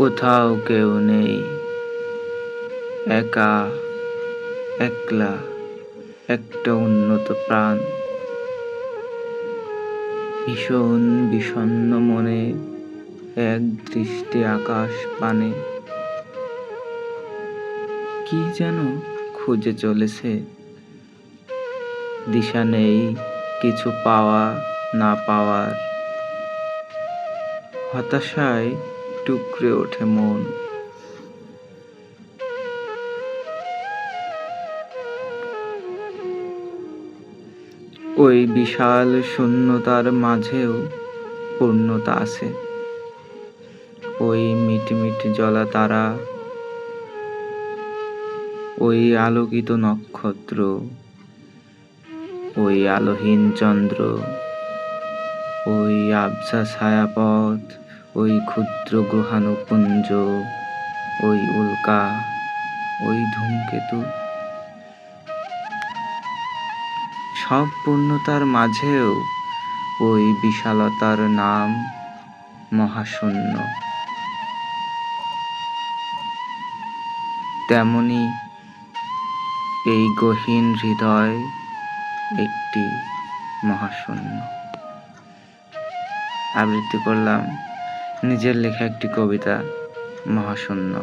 কোথাও কেউ নেই। একা, একলা, একটা উন্নত প্রাণ। ভীষণ বিষণ্ণ মনে, এক দৃষ্টি আকাশ পানে। কি যেন খুঁজে চলেছে। দিশা নেই কিছু পাওয়া, না পাওয়ার। হতাশায় টুকরে ওঠে মন। ওই বিশাল শূন্যতার মাঝেও পূর্ণতা আছে। ওই মিটমিট জলা তারা, ওই আলোকিত নক্ষত্র, ওই আলোহীন চন্দ্র, ওই আবসা ছায়াপথ ওই ক্ষুদ্র গ্রহাণুপুঞ্জ, ওই উল্কা, ওই ধূমকেতু। সব পূর্ণতার মাঝেও ওই বিশালতার নাম মহাশূন্য। তেমনি এই গহীন হৃদয় একটি মহাশূন্য। আবৃত্তি করলাম। নিজের লেখা একটি কবিতা মহাশূন্য।